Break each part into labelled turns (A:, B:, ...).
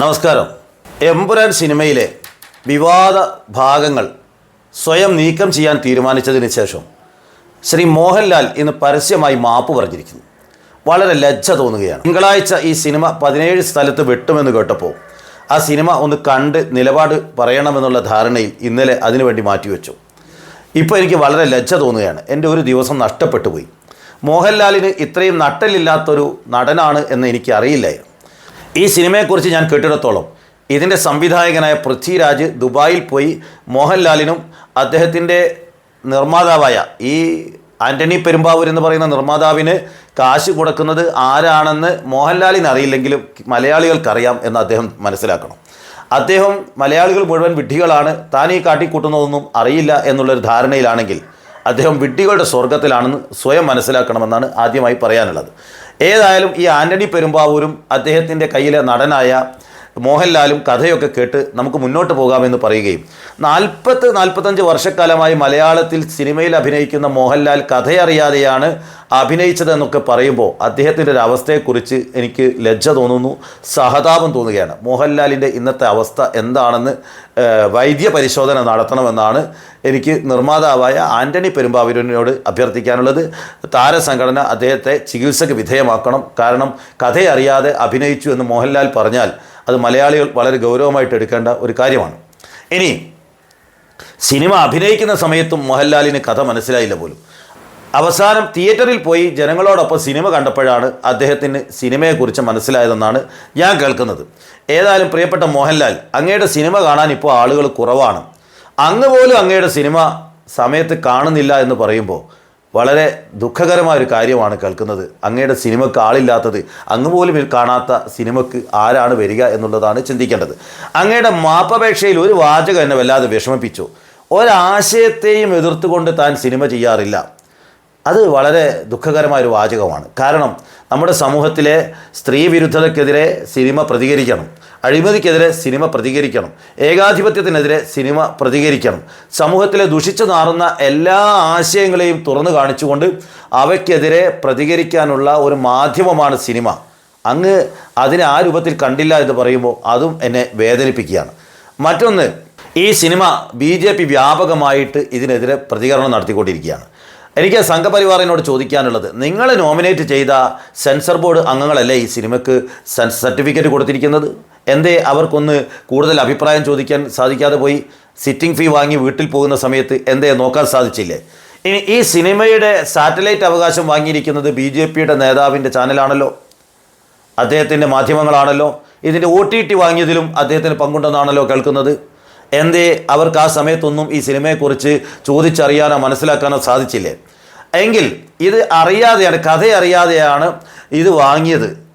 A: നമസ്കാരം. എംപുരൻ സിനിമയിലെ വിവാദ ഭാഗങ്ങൾ സ്വയം നീക്കം ചെയ്യാൻ തീരുമാനിച്ചതിന് ശേഷം ശ്രീ മോഹൻലാൽ ഇന്ന് പരസ്യമായി മാപ്പ് പറഞ്ഞിരിക്കുന്നു. വളരെ ലജ്ജ തോന്നുകയാണ്. തിങ്കളാഴ്ച ഈ സിനിമ പതിനേഴ് സ്ഥലത്ത് വെട്ടുമെന്ന് കേട്ടപ്പോൾ ആ സിനിമ ഒന്ന് കണ്ട് നിലപാട് പറയണമെന്നുള്ള ധാരണയിൽ ഇന്നലെ അതിനുവേണ്ടി മാറ്റിവെച്ചു. ഇപ്പോൾ എനിക്ക് വളരെ ലജ്ജ തോന്നുകയാണ്. എന്റെ ഒരു ദിവസം നഷ്ടപ്പെട്ടു പോയി. മോഹൻലാലിന് ഇത്രയും നട്ടലില്ലാത്തൊരു നടനാണ് എന്ന് എനിക്ക് അറിയില്ലായിരുന്നു ഈ സിനിമയെക്കുറിച്ച് ഞാൻ കേട്ടിടത്തോളം ഇതിന്റെ സംവിധായകനായ പൃഥ്വിരാജ് ദുബായിൽ പോയി മോഹൻലാലിനും അദ്ദേഹത്തിന്റെ നിർമ്മാതാവായ ഈ ആന്റണി പെരുമ്പാവൂർ എന്ന് പറയുന്ന നിർമ്മാതാവിന് കാശ് കൊടുക്കുന്നത് ആരാണെന്ന് മോഹൻലാലിന് അറിയില്ലെങ്കിലും മലയാളികൾക്കറിയാം എന്ന് അദ്ദേഹം മനസ്സിലാക്കണം. അദ്ദേഹം മലയാളികൾ മുഴുവൻ വിഡ്ഢികളാണ്. താൻ ഈ കാട്ടിക്കൂട്ടുന്നതൊന്നും അറിയില്ല എന്നുള്ളൊരു ധാരണയിലാണെങ്കിൽ അദ്ദേഹം വിഡ്ഢികളുടെ സ്വർഗത്തിലാണെന്ന് സ്വയം മനസ്സിലാക്കണമെന്നാണ് ആദ്യമായി പറയാനുള്ളത്. ഏതായാലും ഈ ആന്റണി പെരുമ്പാവൂരും അദ്ദേഹത്തിന്റെ കയ്യിലെ നടനായ മോഹൻലാലും കഥയൊക്കെ കേട്ട് നമുക്ക് മുന്നോട്ട് പോകാമെന്ന് പറയുകയും നാൽപ്പത്ത് നാൽപ്പത്തഞ്ച് വർഷക്കാലമായി മലയാളത്തിൽ സിനിമയിൽ അഭിനയിക്കുന്ന മോഹൻലാൽ കഥയറിയാതെയാണ് അഭിനയിച്ചതെന്നൊക്കെ പറയുമ്പോൾ അദ്ദേഹത്തിന്റെ ഒരു അവസ്ഥയെക്കുറിച്ച് എനിക്ക് ലജ്ജ തോന്നുന്നു സഹതാപം തോന്നുകയാണ്. മോഹൻലാലിന്റെ ഇന്നത്തെ അവസ്ഥ എന്താണെന്ന് വൈദ്യ പരിശോധന നടത്തണമെന്നാണ് എനിക്ക് നിർമ്മാതാവായ ആന്റണി പെരുമ്പാവൂരിനോട് അഭ്യർത്ഥിക്കാനുള്ളത്. താരസംഘടന അദ്ദേഹത്തെ ചികിത്സയ്ക്ക് വിധേയമാക്കണം. കാരണം കഥയറിയാതെ അഭിനയിച്ചു എന്ന് മോഹൻലാൽ പറഞ്ഞാൽ അത് മലയാളികൾ വളരെ ഗൗരവമായിട്ട് എടുക്കേണ്ട ഒരു കാര്യമാണ്. ഇനി സിനിമ അഭിനയിക്കുന്ന സമയത്തും മോഹൻലാലിന് കഥ മനസ്സിലായില്ല പോലും. അവസാനം തിയേറ്ററിൽ പോയി ജനങ്ങളോടൊപ്പം സിനിമ കണ്ടപ്പോഴാണ് അദ്ദേഹത്തിന് സിനിമയെക്കുറിച്ച് മനസ്സിലായതെന്നാണ് ഞാൻ കേൾക്കുന്നത്. ഏതായാലും പ്രിയപ്പെട്ട മോഹൻലാൽ അങ്ങയുടെ സിനിമ കാണാൻ ഇപ്പോൾ ആളുകൾ കുറവാണ്. അങ്ങ് പോലും അങ്ങയുടെ സിനിമ സമയത്ത് കാണുന്നില്ല എന്ന് പറയുമ്പോൾ വളരെ ദുഃഖകരമായ ഒരു കാര്യമാണ് കേൾക്കുന്നത്. അങ്ങയുടെ സിനിമക്ക് ആളില്ലാത്തത് അങ്ങ് പോലും കാണാത്ത സിനിമക്ക് ആരാണ് വരിക എന്നുള്ളതാണ് ചിന്തിക്കേണ്ടത്. അങ്ങയുടെ മാപ്പപേക്ഷയിൽ ഒരു വാചകം എന്നെ വല്ലാതെ വിഷമിപ്പിച്ചു. ഒരാശയത്തെയും എതിർത്തുകൊണ്ട് താൻ സിനിമ ചെയ്യാറില്ല. അത് വളരെ ദുഃഖകരമായ ഒരു വാചകമാണ്. കാരണം നമ്മുടെ സമൂഹത്തിലെ സ്ത്രീ വിരുദ്ധതയ്ക്കെതിരെ സിനിമ പ്രതികരിക്കണം. അഴിമതിക്കെതിരെ സിനിമ പ്രതികരിക്കണം. ഏകാധിപത്യത്തിനെതിരെ സിനിമ പ്രതികരിക്കണം. സമൂഹത്തിലെ ദുഷിച്ചു നാറുന്ന എല്ലാ ആശയങ്ങളെയും തുറന്നു കാണിച്ചുകൊണ്ട് അവയ്ക്കെതിരെ പ്രതികരിക്കാനുള്ള ഒരു മാധ്യമമാണ് സിനിമ. അങ്ങ് അതിനെ ആ രൂപത്തിൽ കണ്ടില്ല എന്ന് പറയുമ്പോൾ അതും എന്നെ വേദനിപ്പിക്കുകയാണ്. മറ്റൊന്ന് ഈ സിനിമ ബി വ്യാപകമായിട്ട് ഇതിനെതിരെ പ്രതികരണം നടത്തിക്കൊണ്ടിരിക്കുകയാണ്. എനിക്ക് സംഘപരിവാറിനോട് ചോദിക്കാനുള്ളത് നിങ്ങൾ നോമിനേറ്റ് ചെയ്ത സെൻസർ ബോർഡ് അംഗങ്ങളല്ലേ ഈ സിനിമയ്ക്ക് സർട്ടിഫിക്കറ്റ് കൊടുത്തിരിക്കുന്നത്? എന്തേ അവർക്കൊന്ന് കൂടുതൽ അഭിപ്രായം ചോദിക്കാൻ സാധിക്കാതെ പോയി? സിറ്റിംഗ് ഫീ വാങ്ങി വീട്ടിൽ പോകുന്ന സമയത്ത് എന്തേ നോക്കാൻ സാധിച്ചില്ലേ? ഇനി ഈ സിനിമയുടെ സാറ്റലൈറ്റ് അവകാശം വാങ്ങിയിരിക്കുന്നത് ബി ജെ പിയുടെ നേതാവിന്റെ ചാനലാണല്ലോ. അദ്ദേഹത്തിന്റെ മാധ്യമങ്ങളാണല്ലോ. ഇതിന്റെ ഒ ടി ടി വാങ്ങിയതിലും അദ്ദേഹത്തിന് പങ്കുണ്ടെന്നാണല്ലോ കേൾക്കുന്നത്. എന്തേ അവർക്ക് ആ സമയത്തൊന്നും ഈ സിനിമയെക്കുറിച്ച് ചോദിച്ചറിയാനോ മനസ്സിലാക്കാനോ സാധിച്ചില്ലേ? എങ്കിൽ ഇത് അറിയാതെയാണ് കഥ അറിയാതെയാണ് ഇത് വാങ്ങിയത്.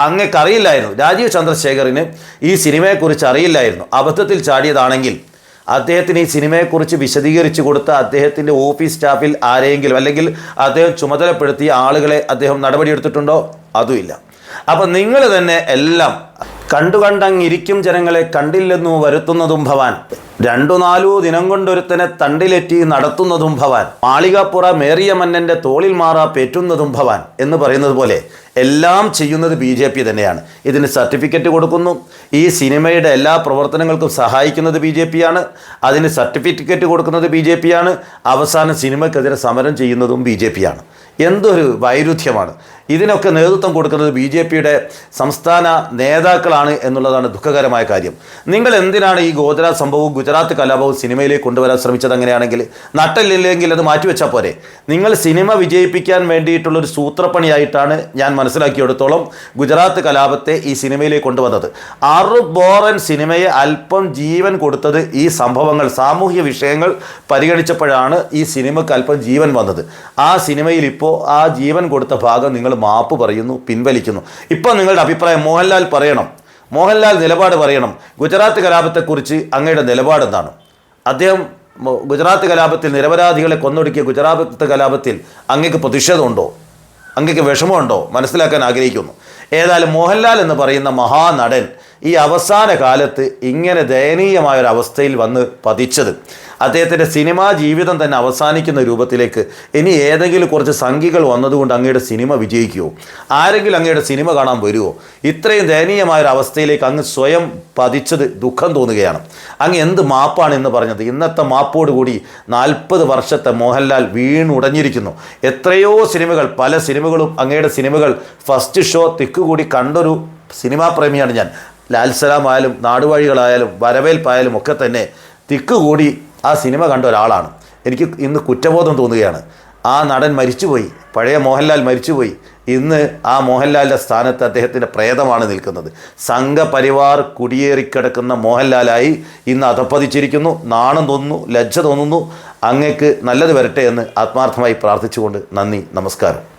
A: അങ്ങക്കറിയില്ലായിരുന്നു. രാജീവ് ചന്ദ്രശേഖറിന് ഈ സിനിമയെക്കുറിച്ച് അറിയില്ലായിരുന്നു. അബദ്ധത്തിൽ ചാടിയതാണെങ്കിൽ അദ്ദേഹത്തിന് ഈ സിനിമയെക്കുറിച്ച് വിശദീകരിച്ചു കൊടുത്ത അദ്ദേഹത്തിന്റെ ഓഫീസ് സ്റ്റാഫിൽ ആരെയെങ്കിലും അല്ലെങ്കിൽ അദ്ദേഹം ചുമതലപ്പെടുത്തിയ ആളുകളെ അദ്ദേഹം നടപടിയെടുത്തിട്ടുണ്ടോ? അതുമില്ല. അപ്പം നിങ്ങൾ തന്നെ എല്ലാം കണ്ടു കണ്ടങ്ങിരിക്കും ജനങ്ങളെ കണ്ടില്ലെന്നു വരുത്തുന്നതും ഭവാൻ. രണ്ടു നാലു ദിനം കൊണ്ടൊരുത്തനെ തണ്ടിലെറ്റി നടത്തുന്നതും ഭവാൻ. മാളികാപ്പുറ മേറിയ മന്നന്റെ തോളിൽ മാറാ പേറ്റുന്നതും ഭവാൻ എന്ന് പറയുന്നത് പോലെ എല്ലാം ചെയ്യുന്നത് ബി ജെ പി തന്നെയാണ്. ഇതിന് സർട്ടിഫിക്കറ്റ് കൊടുക്കുന്നു. ഈ സിനിമയുടെ എല്ലാ പ്രവർത്തനങ്ങൾക്കും സഹായിക്കുന്നത് ബി ജെ പിയാണ് അതിന് സർട്ടിഫിക്കറ്റ് കൊടുക്കുന്നത് ബി ജെ പിയാണ് അവസാനം സിനിമയ്ക്കെതിരെ സമരം ചെയ്യുന്നതും ബി ജെ പിയാണ് എന്തൊരു വൈരുദ്ധ്യമാണ്. ഇതിനൊക്കെ നേതൃത്വം കൊടുക്കുന്നത് ബി ജെ പിയുടെ സംസ്ഥാന നേതാക്കളാണ് എന്നുള്ളതാണ് ദുഃഖകരമായ കാര്യം. നിങ്ങൾ എന്തിനാണ് ഈ ഗോദ്ര സംഭവവും ഗുജറാത്ത് കലാപവും സിനിമയിലേക്ക് കൊണ്ടുവരാൻ ശ്രമിച്ചത് അങ്ങനെയാണെങ്കിൽ നട്ടല്ലില്ലെങ്കിൽ അത് മാറ്റിവെച്ചാൽ പോരെ. നിങ്ങൾ സിനിമ വിജയിപ്പിക്കാൻ വേണ്ടിയിട്ടുള്ളൊരു സൂത്രപ്പണിയായിട്ടാണ് ഞാൻ മനസ്സിലാക്കിയെടുത്തോളം ഗുജറാത്ത് കലാപത്തെ ഈ സിനിമയിലേക്ക് കൊണ്ടുവന്നത്. അറു ബോറൻ സിനിമയെ അല്പം ജീവൻ കൊടുത്തത് ഈ സംഭവങ്ങൾ സാമൂഹ്യ വിഷയങ്ങൾ പരിഗണിച്ചപ്പോഴാണ് ഈ സിനിമയ്ക്ക് അല്പം ജീവൻ വന്നത്. ആ സിനിമയിൽ ഇപ്പോൾ ആ ജീവൻ കൊടുത്ത ഭാഗം നിങ്ങൾ മാപ്പ് പറയുന്നു പിൻവലിക്കുന്നു. ഇപ്പം നിങ്ങളുടെ അഭിപ്രായം മോഹൻലാൽ പറയണം. മോഹൻലാൽ നിലപാട് പറയണം. ഗുജറാത്ത് കലാപത്തെക്കുറിച്ച് അങ്ങയുടെ നിലപാട് എന്താണ്? അദ്ദേഹം ഗുജറാത്ത് കലാപത്തിൽ നിരപരാധികളെ കൊന്നൊടുക്കിയ ഗുജറാത്ത് കലാപത്തിൽ അങ്ങക്ക് പ്രതിഷേധമുണ്ടോ? അങ്ങക്ക് വിഷമമുണ്ടോ? മനസ്സിലാക്കാൻ ആഗ്രഹിക്കുന്നു. ഏതായാലും മോഹൻലാൽ എന്ന് പറയുന്ന മഹാനടൻ ഈ അവസാന കാലത്ത് ഇങ്ങനെ ദയനീയമായ ഒരു അവസ്ഥയിൽ വന്ന് പതിച്ചത്. അദ്ദേഹത്തിന്റെ സിനിമാ ജീവിതം തന്നെ അവസാനിക്കുന്ന രൂപത്തിലേക്ക് ഇനി ഏതെങ്കിലും കുറച്ച് സംഖ്യകൾ വന്നതുകൊണ്ട് അങ്ങയുടെ സിനിമ വിജയിക്കുമോ ആരെങ്കിലും അങ്ങയുടെ സിനിമ കാണാൻ വരുമോ ഇത്രയും ദയനീയമായ ഒരു അവസ്ഥയിലേക്ക് അങ്ങ് സ്വയം പതിച്ചത് ദുഃഖം തോന്നുകയാണ്. അങ്ങ് എന്ത് മാപ്പാണ് എന്ന് പറഞ്ഞത്? ഇന്നത്തെ മാപ്പോടുകൂടി നാൽപ്പത് വർഷത്തെ മോഹൻലാൽ വീണുടഞ്ഞിരിക്കുന്നു. എത്രയോ സിനിമകൾ പല സിനിമകളും അങ്ങയുടെ സിനിമകൾ ഫസ്റ്റ് ഷോ തിക്കുകൂടി കണ്ടൊരു സിനിമാ പ്രേമിയാണ് ഞാൻ. ലാൽസലാം ആയാലും നാടുവഴികളായാലും വരവേൽപ്പായാലും ഒക്കെ തന്നെ തിക്കുകൂടി ആ സിനിമ കണ്ട ഒരാളാണ്. എനിക്ക് ഇന്ന് കുറ്റബോധം തോന്നുകയാണ്. ആ നടൻ മരിച്ചുപോയി. പഴയ മോഹൻലാൽ മരിച്ചുപോയി. ഇന്ന് ആ മോഹൻലാലിന്റെ സ്ഥാനത്ത് അദ്ദേഹത്തിന്റെ പ്രേതമാണ് നിൽക്കുന്നത്. സംഘപരിവാർ കുടിയേറിക്കിടക്കുന്ന മോഹൻലാലായി ഇന്ന് അധപ്പതിച്ചിരിക്കുന്നു. നാണം തോന്നുന്നു ലജ്ജ തോന്നുന്നു. അങ്ങേക്ക് നല്ലത് വരട്ടെ എന്ന് ആത്മാർത്ഥമായി പ്രാർത്ഥിച്ചുകൊണ്ട് നന്ദി നമസ്കാരം.